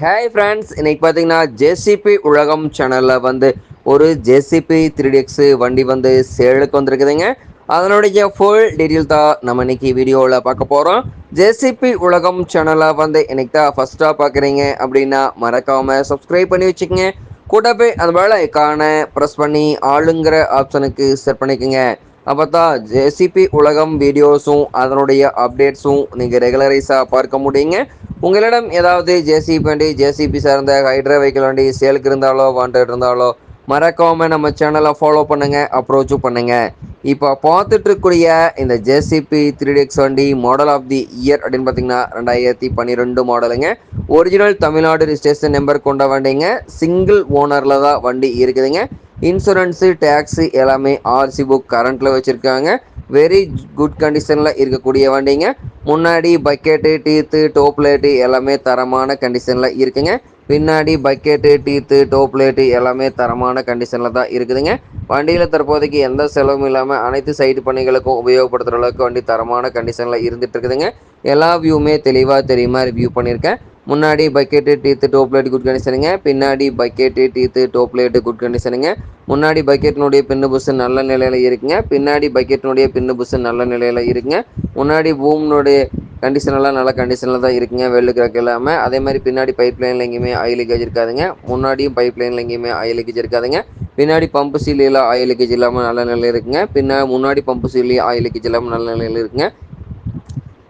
Hi friends இன்னைக்கு பார்த்தீங்கன்னா JCB உலகம் சேனலில் வந்து ஒரு ஜேசிபி த்ரீ எக்ஸ் வண்டி வந்து சேலுக்கு வந்திருக்குதுங்க. அதனுடைய ஃபுல் டீட்டெயில் தான் நம்ம இன்னைக்கு வீடியோவில் பார்க்க போகிறோம் ஜேசிபி உலகம் சேனலை வந்து இன்னைக்கு தான் ஃபஸ்ட்டாக பார்க்குறீங்க அப்படின்னா மறக்காமல் சப்ஸ்கிரைப் பண்ணி வச்சுக்கோங்க. கூடவே அந்த வேலை ஐக்கானை ப்ரெஸ் பண்ணி ஆளுங்கிற ஆப்ஷனுக்கு செட் பண்ணிக்கோங்க. அப்போ தான் ஜேசிபி உலகம் வீடியோஸும் அதனுடைய அப்டேட்ஸும் நீங்கள் ரெகுலரைஸாக பார்க்க முடியுங்க. உங்களிடம் ஏதாவது ஜேசிபி வண்டி ஜேசிபி சார்ந்த ஹைட்ரா வெஹிக்கிள் வண்டி சேலுக்கு இருந்தாலோ வாண்டட் இருந்தாலோ மறக்காமல் நம்ம சேனலை ஃபாலோ பண்ணுங்கள் அப்ரோச்சும் பண்ணுங்கள் இப்போ பார்த்துட்ருக்கூடிய இந்த ஜேசிபி த்ரீ டிஎக்ஸ் வண்டி மாடல் ஆஃப் தி இயர் அப்படின்னு பார்த்தீங்கன்னா ரெண்டாயிரத்தி பன்னிரெண்டு மாடலுங்க ஒரிஜினல் தமிழ்நாடு ரிஜிஸ்ட்ரேஷன் நம்பர் கொண்ட வண்டிங்க. சிங்கிள் ஓனரில் தான் வண்டி இருக்குதுங்க. இன்சூரன்ஸு டேக்ஸு எல்லாமே ஆர்சி புக் கரண்ட்டில் வச்சுருக்காங்க. வெரி குட் கண்டிஷனில் இருக்கக்கூடிய வண்டிங்க. முன்னாடி பக்கெட்டு டீத்து டோப் லைட்டு எல்லாமே தரமான கண்டிஷனில் இருக்குங்க. பின்னாடி பக்கெட்டு டீத்து டோப் லைட்டு எல்லாமே தரமான கண்டிஷனில் தான் இருக்குதுங்க. வண்டியில் தற்போதைக்கு எந்த செலவும் இல்லாமல் அனைத்து சைடு பணிகளுக்கும் உபயோகப்படுத்துகிற அளவுக்கு வண்டி தரமான கண்டிஷனில் இருந்துட்டு இருக்குதுங்க. எல்லா வியூவுமே தெளிவாக தெரியுமா ரிவ்யூ பண்ணியிருக்கேன் முன்னாடி bucket teeth top light good கண்டிஷனுங்க பின்னாடி bucket teeth top light good கண்டிஷனுங்க முன்னாடி பக்கெட்டினுடைய பின்னு புஷ் நல்ல நிலையில் இருக்குங்க. பின்னாடி பக்கெட்டினுடைய பின்னு புஷ் நல்ல நிலையில் இருக்குங்க. முன்னாடி பூம்னுடைய கண்டிஷனெல்லாம் நல்ல கண்டிஷனில் தான் இருக்குங்க. வெள்ளு கிராக் இல்லாமல் அதே மாதிரி பின்னாடி பைப் லைனில் எங்கேயுமே ஆயில் லீக்கேஜ் இருக்காதுங்க. முன்னாடியும் பைப் லைனில் எங்கேயுமே ஆயில் லீக்கேஜ் இருக்காதுங்க. பின்னாடி பம்பு சீலியில் ஆயில் லீக்கேஜ் இல்லாமல் நல்ல நிலையில் இருக்குங்க. பின்ன முன்னாடி பம்பு சீலி ஆயில் லீக்கேஜ் இல்லாமல் நல்ல நிலையில் இருக்குங்க.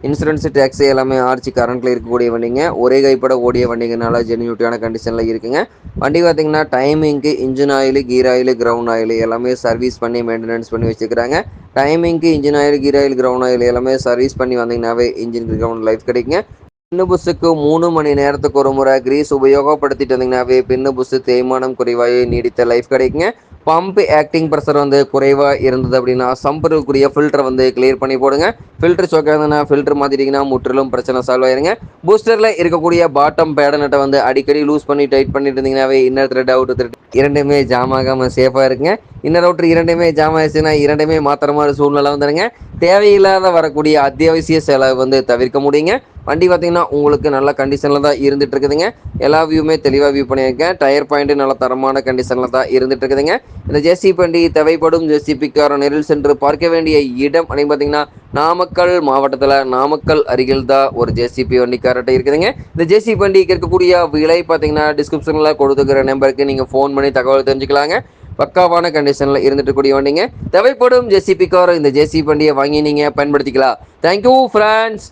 இன்சூரன்ஸ் டேக்ஸ் எல்லாமே ஆர்ச்சி கரண்ட்டில் இருக்கக்கூடிய வண்டிங்க. ஒரே கைப்பட ஓடிய வண்டிங்கனால ஜென்யூட்டியான கண்டிஷனில் இருக்குங்க. வண்டி பார்த்தீங்கன்னா டைமிங்க்கு engine oil gear oil ground oil எல்லாமே சர்வீஸ் பண்ணி மெயின்டெனன்ஸ் பண்ணி வச்சுக்கிறாங்க டைமிங்க்கு engine oil gear oil ground oil எல்லாமே சர்வீஸ் பண்ணி வந்தீங்கன்னாவே இன்ஜின் கிரவுண்ட் லைஃப் கிடைக்குங்க. பின்னு புஸ்ஸுக்கு மூணு மணி நேரத்துக்கு ஒரு முறை கிரீஸ் உபயோகப்படுத்திட்டு வந்தீங்கன்னாவே பின்னு புஸ்ஸு தேய்மானம் குறைவாக நீடித்த லைஃப் கிடைக்குங்க. பம்ப் ஆக்டிங் ப்ரெஷர் வந்து குறைவாக இருந்தது அப்படின்னா சம்பருக்குரிய ஃபில்டரை வந்து கிளியர் பண்ணி போடுங்க. ஃபில்டர் சோக்காதுன்னா ஃபில்டர் மாற்றிட்டிங்கன்னா முற்றிலும் பிரச்சனை சால்வ் ஆயிருங்க. பூஸ்டரில் இருக்கக்கூடிய பாட்டம் பேடனட்டை வந்து அடிக்கடி லூஸ் பண்ணி டைட் பண்ணிட்டு இருந்தீங்கன்னாவே இன்னர் த்ரெட் அவுட் த்ரெட் இரண்டுமே ஜாம் ஆகாமல் சேஃபாக இருக்குங்க. இன்னர் அவுட்ரு இரண்டுமே ஜாம் ஆயிடுச்சுன்னா இரண்டுமே மாத்திர மாதிரி சூழ்நிலை வந்துடுங்க தேவையில்லாத வரக்கூடிய அத்தியாவசிய செலவு வந்து தவிர்க்க முடியுங்க. வண்டி பார்த்தீங்கன்னா உங்களுக்கு நல்ல கண்டிஷனில் தான் இருந்துட்டு இருக்குதுங்க எல்லா வியூமே தெளிவாக வியூ பண்ணியிருக்கேன். டயர் பாயிண்ட்டு நல்ல தரமான கண்டிஷனில் தான் இருந்துட்டு இருக்குதுங்க இந்த ஜேசிபி வண்டி தேவைப்படும் ஜேசிபிக்கார நெரில் சென்று பார்க்க வேண்டிய இடம் அப்படின்னு பார்த்தீங்கன்னா நாமக்கல் மாவட்டத்தில் நாமக்கல் அருகில் தான் ஒரு ஜேசிபி வண்டி இருக்குதுங்க. இந்த ஜேசிபி வண்டிக்கு இருக்கக்கூடிய விலை பார்த்தீங்கன்னா டிஸ்கிரிப்ஷனில் கொடுத்துக்கிற நம்பருக்கு நீங்கள் ஃபோன் பண்ணி தகவல் தெரிஞ்சுக்கலாங்க. பக்காவான கண்டிஷனில் இருந்துட்டு கூடிய வண்டிங்க. தேவைப்படும் ஜேசிபி இந்த ஜேசிபி வண்டியை வாங்கி நீங்கள் பயன்படுத்திக்கலாம். Thank you friends